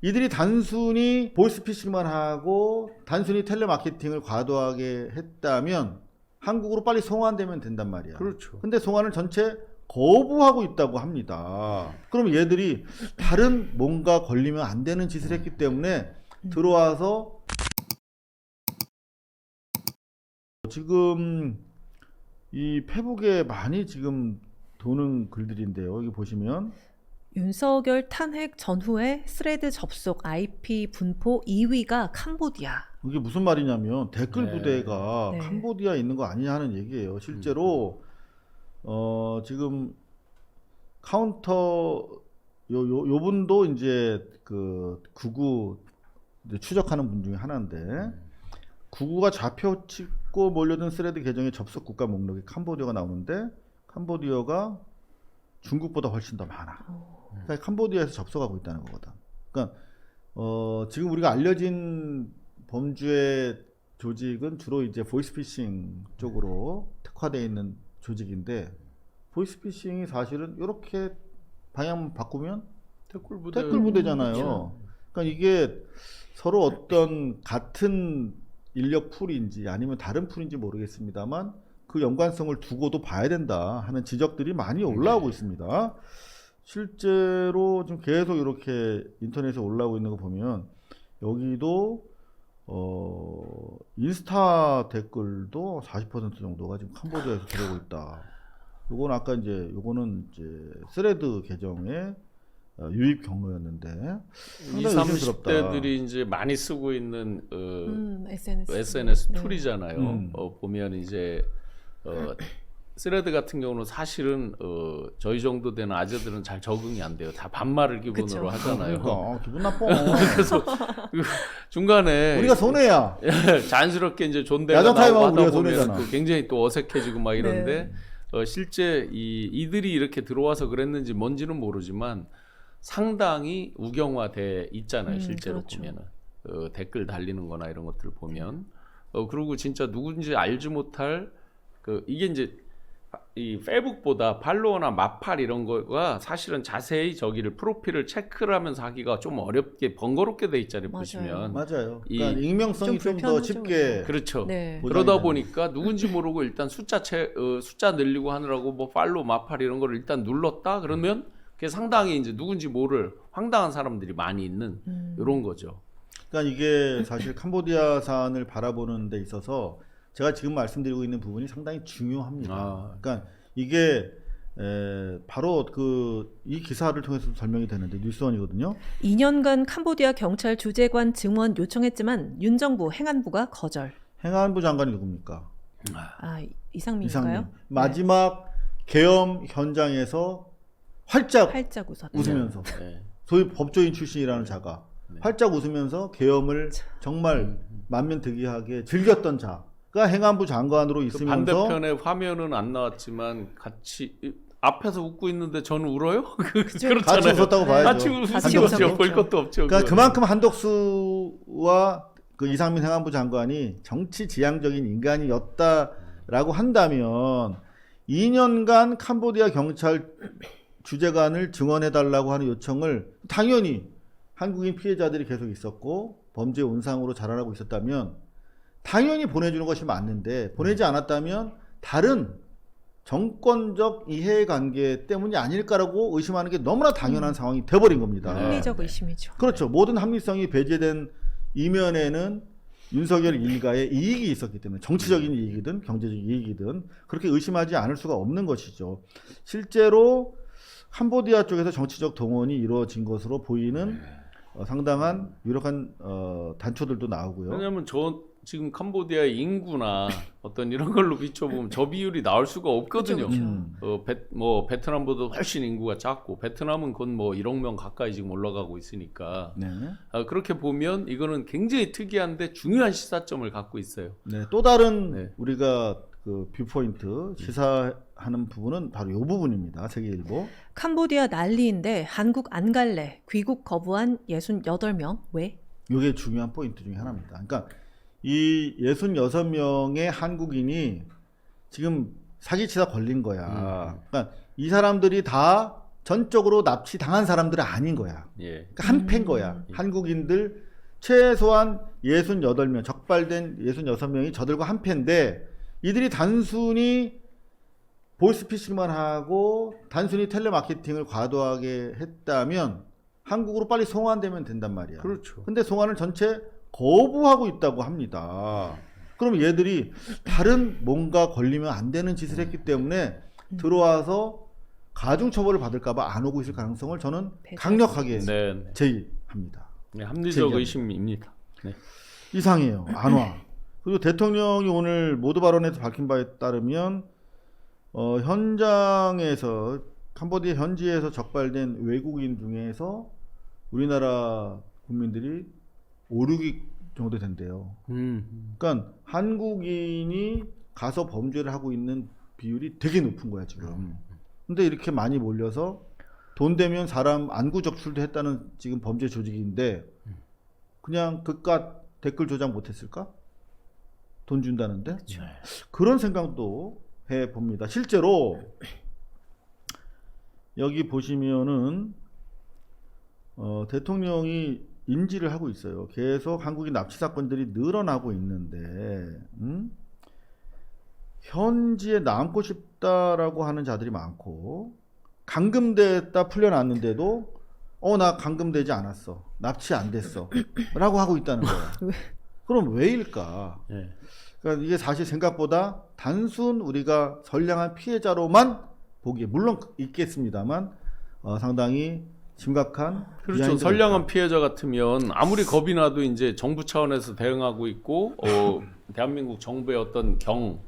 이들이 단순히 보이스피싱만 하고 단순히 텔레마케팅을 과도하게 했다면 한국으로 빨리 송환되면 된단 말이야. 그렇죠. 근데 송환을 전체 거부하고 있다고 합니다. 그럼 얘들이 다른 뭔가 걸리면 안 되는 짓을 했기 때문에 들어와서 지금 이 페북에 많이 지금 도는 글들인데요. 여기 보시면 윤석열 탄핵 전후에 스레드 접속 IP 분포 2위가 캄보디아. 이게 무슨 말이냐면 댓글 네. 부대가 네. 캄보디아에 있는 거 아니냐 하는 얘기예요. 실제로 어 지금 카운터 요, 요, 요 분도 이제 그 구구 이제 추적하는 분 중에 하나인데 구구가 좌표 찍고 몰려든 스레드 계정의 접속 국가 목록에 캄보디아가 나오는데 캄보디아가 중국보다 훨씬 더 많아. 어, 그러니까 캄보디아에서 접속하고 있다는 거거든. 그러니까 어, 지금 우리가 알려진 범죄 조직은 주로 이제 보이스피싱 쪽으로 특화되어 있는 조직인데 보이스피싱이 사실은 이렇게 방향 바꾸면 댓글 부대 댓글 부대잖아요. 그렇죠. 그러니까 이게 서로 어떤 같은 인력 풀인지 아니면 다른 풀인지 모르겠습니다만 그 연관성을 두고도 봐야 된다 하는 지적들이 많이 올라오고 있습니다. 실제로 지금 계속 이렇게 인터넷에 올라오고 있는 거 보면 여기도 어 인스타 댓글도 40% 정도가 지금 캄보디아에서 들어오고 있다. 요건 아까 이제 요거는 이제 스레드 계정의 어, 유입 경로였는데 20, 상당히 의심스럽다. 30대들이 이제 많이 쓰고 있는 어, 음, SNS. SNS 네. 툴이잖아요. 음. 어, 보면 이제 어, 스레드 같은 경우는 사실은 어, 저희 정도 되는 아재들은 잘 적응이 안 돼요. 다 반말을 기본으로 그쵸. 하잖아요. 그러니까 기분 나빠. 그래서 그 중간에 우리가 손해야. 자연스럽게 이제 존대가 야자 타임하고 나오고 우리가 하다 보면 손해잖아. 그 굉장히 또 어색해지고 막 이런데 네. 어, 실제 이 이들이 이렇게 들어와서 그랬는지 뭔지는 모르지만 상당히 우경화돼 있잖아요. 음, 실제로 그렇죠. 보면은 어, 댓글 달리는거나 이런 것들 보면 어, 그리고 진짜 누군지 알지 못할 그 이게 이제 이 페북보다 팔로워나 마팔 이런 거가 사실은 자세히 저기를 프로필을 체크를 하면서 하기가 좀 어렵게 번거롭게 돼 있잖아요. 맞아요. 보시면 맞아요. 이- 그러니까 익명성이 좀좀더 쉽게 그렇죠. 네. 그러다 보니까 누군지 모르고 일단 숫자 채, 어, 숫자 늘리고 하느라고 뭐 팔로 마팔 이런 거를 일단 눌렀다 그러면 그게 상당히 이제 누군지 모를 황당한 사람들이 많이 있는 음. 이런 거죠. 그러니까 이게 사실 캄보디아산을 바라보는 데 있어서 제가 지금 말씀드리고 있는 부분이 상당히 중요합니다. 아. 그러니까 이게 에, 바로 그 이 기사를 통해서 설명이 되는데 뉴스원이거든요. 2년간 캄보디아 경찰 주재관 증원 요청했지만 윤 정부 행안부가 거절. 행안부 장관이 누굽니까? 아 이상민인가요? 이상민. 마지막 계엄 현장에서 활짝 활짝 웃었. 웃으면서 네. 소위 법조인 출신이라는 자가 네. 활짝 웃으면서 계엄을 정말 만면득이하게 즐겼던 자 가 행안부 장관으로 그 있으면서 반대편에 화면은 안 나왔지만 같이 이- 앞에서 웃고 있는데 저는 울어요? 그-. 그렇잖아요. 같이 웃었다고 봐야죠. 같이 없죠. 웃었겠죠. 볼 것도 없죠. 그러니까 그거는. 그만큼 한덕수와 그 이상민 행안부 장관이 정치 지향적인 인간이었다라고 한다면 2년간 캄보디아 경찰 주재관을 증언해 달라고 하는 요청을 당연히 한국인 피해자들이 계속 있었고 범죄 온상으로 자라나고 있었다면 당연히 보내주는 것이 맞는데 보내지 않았다면 다른 정권적 이해관계 때문이 아닐까라고 의심하는 게 너무나 당연한 상황이 돼버린 겁니다. 네. 합리적 의심이죠. 그렇죠. 모든 합리성이 배제된 이면에는 윤석열 일가의 이익이 있었기 때문에 정치적인 이익이든 경제적 이익이든 그렇게 의심하지 않을 수가 없는 것이죠. 실제로 캄보디아 쪽에서 정치적 동원이 이루어진 것으로 보이는 어, 상당한 유력한 어, 단초들도 나오고요. 왜냐하면 저 지금 캄보디아의 인구나 어떤 이런 걸로 비춰보면 저 비율이 나올 수가 없거든요. 그쵸, 그쵸. 음. 어, 베, 뭐 베트남보다 훨씬 인구가 작고 베트남은 곧 뭐 1억 명 가까이 지금 올라가고 있으니까 네. 아, 그렇게 보면 이거는 굉장히 특이한데 중요한 시사점을 갖고 있어요. 네. 또 다른 네. 우리가 그 뷰포인트 시사하는 부분은 바로 이 부분입니다. 세계일보. 캄보디아 난리인데 한국 안 갈래. 귀국 거부한 68명. 왜? 이게 중요한 포인트 중에 하나입니다. 그러니까 이 66명의 한국인이 지금 사기치다 걸린 거야. 음. 그러니까 이 사람들이 다 전적으로 납치 당한 사람들은 아닌 거야. 예. 그러니까 한 음. 패인 거야. 한국인들 최소한 68명, 적발된 66명이 저들과 한 패인데 이들이 단순히 보이스피싱만 하고 단순히 텔레마케팅을 과도하게 했다면 한국으로 빨리 송환되면 된단 말이야. 그렇죠. 근데 송환을 전체 거부하고 있다고 합니다. 그럼 얘들이 다른 뭔가 걸리면 안 되는 짓을 했기 때문에 들어와서 가중 처벌을 받을까봐 안 오고 있을 가능성을 저는 강력하게 네, 네. 제의합니다. 네, 합리적 제기합니다. 의심입니다. 네. 이상해요. 안 와. 그리고 대통령이 오늘 모두 발언에서 밝힌 바에 따르면 어, 현장에서 캄보디아 현지에서 적발된 외국인 중에서 우리나라 국민들이 5, 6위 정도 된대요. 음. 그러니까 한국인이 가서 범죄를 하고 있는 비율이 되게 높은 거야 지금. 근데 이렇게 많이 몰려서 돈 되면 사람 안구 적출도 했다는 지금 범죄 조직인데 그냥 그깟 댓글 조작 못했을까? 돈 준다는데 그렇죠. 그런 생각도 해 봅니다. 실제로 여기 보시면은 어, 대통령이 인지를 하고 있어요. 계속 한국인 납치 사건들이 늘어나고 있는데 음? 현지에 남고 싶다라고 하는 자들이 많고 감금됐다 풀려났는데도 어 나 감금되지 않았어 납치 안 됐어라고 하고 있다는 거야. 왜? 그럼 왜일까? 예. 그러니까 이게 사실 생각보다 단순 우리가 선량한 피해자로만 보기에 물론 있겠습니다만 어, 상당히 심각한 그렇죠. 선량한. 피해자 같으면 아무리 겁이 나도 이제 정부 차원에서 대응하고 있고 어, 대한민국 정부의 어떤 경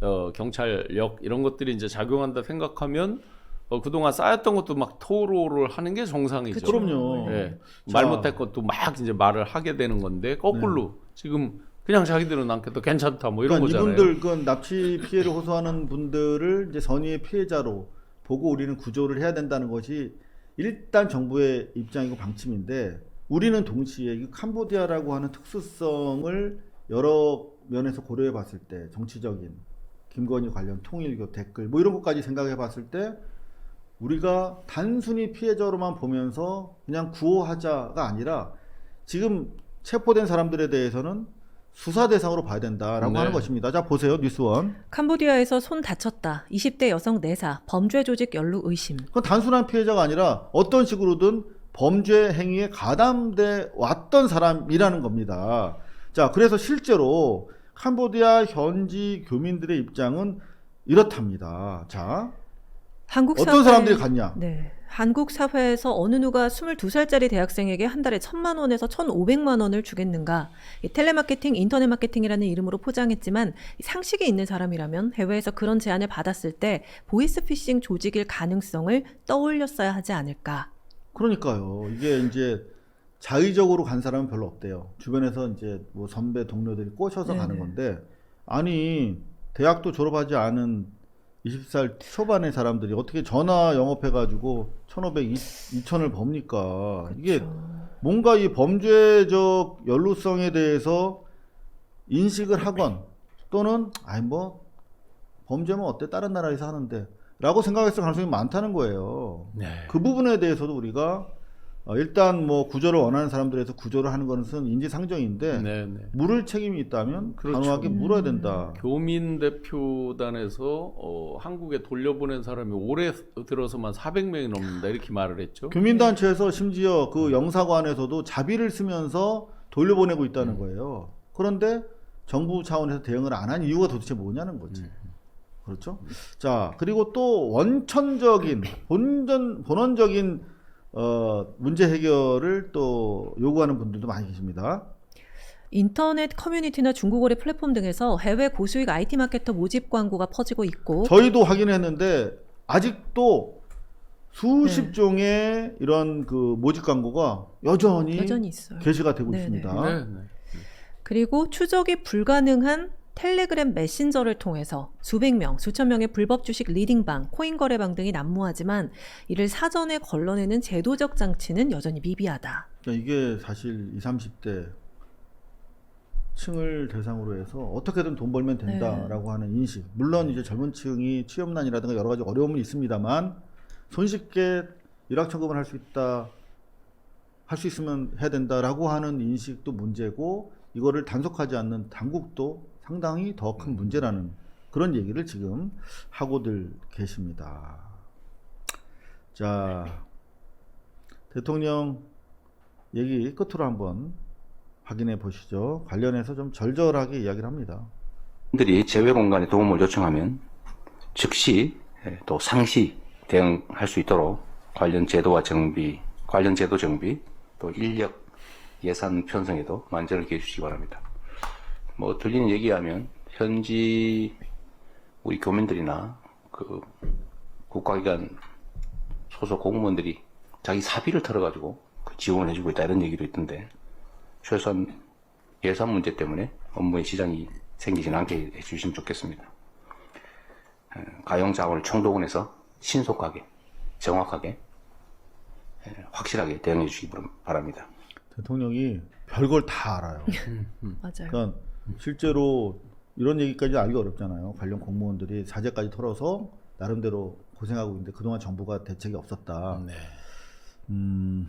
어, 경찰력 이런 것들이 이제 작용한다 생각하면 어, 그동안 쌓였던 것도 막 토로를 하는 게 정상이죠. 그럼요. 예. 자. 말 못할 것도 막 이제 말을 하게 되는 건데 거꾸로 지금 그냥 자기들은 않겠다 괜찮다 뭐 이런 그러니까 거잖아요. 이분들 그 납치 피해를 호소하는 분들을 이제 선의의 피해자로 보고 우리는 구조를 해야 된다는 것이 일단 정부의 입장이고 방침인데 우리는 동시에 이 캄보디아라고 하는 특수성을 여러 면에서 고려해 봤을 때 정치적인 김건희 관련 통일교 댓글 뭐 이런 것까지 생각해 봤을 때 우리가 단순히 피해자로만 보면서 그냥 구호하자가 아니라 지금 체포된 사람들에 대해서는 수사 대상으로 봐야 된다라고 네. 하는 것입니다. 자 보세요 뉴스원. 캄보디아에서 손 다쳤다. 20대 여성 내사 범죄 조직 연루 의심. 그건 단순한 피해자가 아니라 어떤 식으로든 범죄 행위에 가담돼 왔던 사람이라는 겁니다. 자, 그래서 실제로 캄보디아 현지 교민들의 입장은 이렇답니다. 자, 한국 어떤 사람들이 갔냐? 네. 한국 사회에서 어느 누가 22살짜리 대학생에게 한 달에 1천만 원에서 1,500만 원을 주겠는가? 이 텔레마케팅, 인터넷 마케팅이라는 이름으로 포장했지만 이 상식이 있는 사람이라면 해외에서 그런 제안을 받았을 때 보이스피싱 조직일 가능성을 떠올렸어야 하지 않을까? 그러니까요. 이게 이제 자의적으로 간 사람은 별로 없대요. 주변에서 이제 뭐 선배 동료들이 꼬셔서 네네. 가는 건데 아니 대학도 졸업하지 않은 20살 초반의 사람들이 어떻게 전화 영업해가지고 1,500, 2,000을 법니까? 이게. 뭔가 이 범죄적 연루성에 대해서 인식을 하건 또는 아니 뭐 범죄면 어때 다른 나라에서 하는데 라고 생각했을 가능성이 많다는 거예요. 네. 그 부분에 대해서도 우리가 어, 일단 뭐 구조를 원하는 사람들에서 구조를 하는 것은 인지상정인데 네, 네. 물을 책임이 있다면 그렇죠. 단호하게 물어야 된다. 교민 대표단에서 어, 한국에 돌려보낸 사람이 올해 들어서만 400명이 넘는다 이렇게 말을 했죠. 교민단체에서 심지어 그 영사관에서도 자비를 쓰면서 돌려보내고 있다는 거예요. 그런데 정부 차원에서 대응을 안 한 이유가 도대체 뭐냐는 거지. 그렇죠? 자, 그리고 또 원천적인, 본전, 본원적인 어, 문제 해결을 또 요구하는 분들도 많이 계십니다. 인터넷 커뮤니티나 중국어래 플랫폼 등에서 해외 고수익 IT 마케터 모집 광고가 퍼지고 있고 저희도 확인했는데 아직도 수십 네. 종의 이런 그 모집 광고가 여전히, 여전히 있어요. 게시가 되고 네네. 있습니다. 네, 네. 그리고 추적이 불가능한 텔레그램 메신저를 통해서 수백 명, 수천 명의 불법 주식 리딩방, 코인 거래방 등이 난무하지만 이를 사전에 걸러내는 제도적 장치는 여전히 미비하다. 그러니까 이게 사실 20, 30대 층을 대상으로 해서 어떻게든 돈 벌면 네. 된다라고 하는 인식. 물론 이제 젊은 층이 취업난이라든가 여러 가지 어려움은 있습니다만 손쉽게 일확천금을 할 수 있다, 할 수 있으면 해야 된다라고 하는 인식도 문제고 이거를 단속하지 않는 당국도 상당히 더 큰 문제라는 그런 얘기를 지금 하고들 계십니다. 자, 대통령 얘기 끝으로 한번 확인해 보시죠. 관련해서 좀 절절하게 이야기를 합니다. 들이 제외 공간에 도움을 요청하면 즉시 예, 또 상시 대응할 수 있도록 관련 제도와 정비, 관련 제도 정비, 또 인력 예산 편성에도 만전을 기해 주시기 바랍니다. 뭐 들리는 얘기하면 현지 우리 교민들이나 그 국가기관 소속 공무원들이 자기 사비를 털어가지고 그 지원을 해주고 있다 이런 얘기도 있던데 최소한 예산 문제 때문에 업무에 지장이 생기진 않게 해주시면 좋겠습니다. 에, 가용 자원을 총동원해서 신속하게, 정확하게, 에, 확실하게 대응해 주시기 바랍니다. 대통령이 별걸 다 알아요. 맞아요. 그러니까 실제로 이런 얘기까지 알기 어렵잖아요. 관련 공무원들이 사제까지 털어서 나름대로 고생하고 있는데 그동안 정부가 대책이 없었다. 네. 음.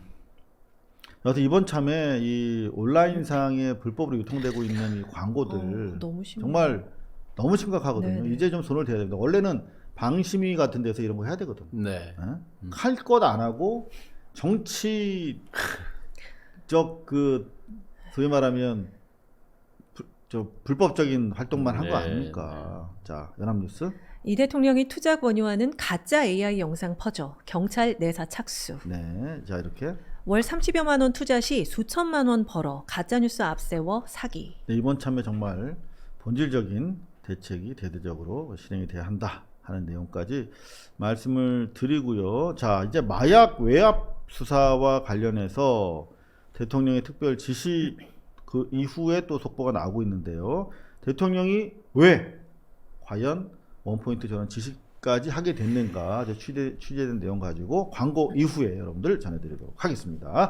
여하튼 이번 참에 이 온라인상에 불법으로 유통되고 있는 이 광고들 어. 정말 너무 심각하거든요. 네네. 이제 좀 손을 대야 됩니다. 원래는 방심위 같은 데서 이런 거 해야 되거든. 네. 할것 안 하고 정치적 그 소위 말하면 불, 저 불법적인 활동만 한 거 네, 아닙니까? 자 연합뉴스. 이 대통령이 투자 권유하는 가짜 AI 영상 퍼져 경찰 내사 착수. 네, 자 이렇게 월 30여만 원 투자 시 수천만 원 벌어 가짜 뉴스 앞세워 사기. 네, 이번 참에 정말 본질적인 대책이 대대적으로 실행이 돼야 한다 하는 내용까지 말씀을 드리고요. 자, 이제 마약 외압 수사와 관련해서 대통령의 특별 지시 그 이후에 또 속보가 나오고 있는데요. 대통령이 왜 과연 원포인트 전환 지시까지 하게 됐는가 취재, 취재된 내용 가지고 광고 이후에 여러분들 전해드리도록 하겠습니다.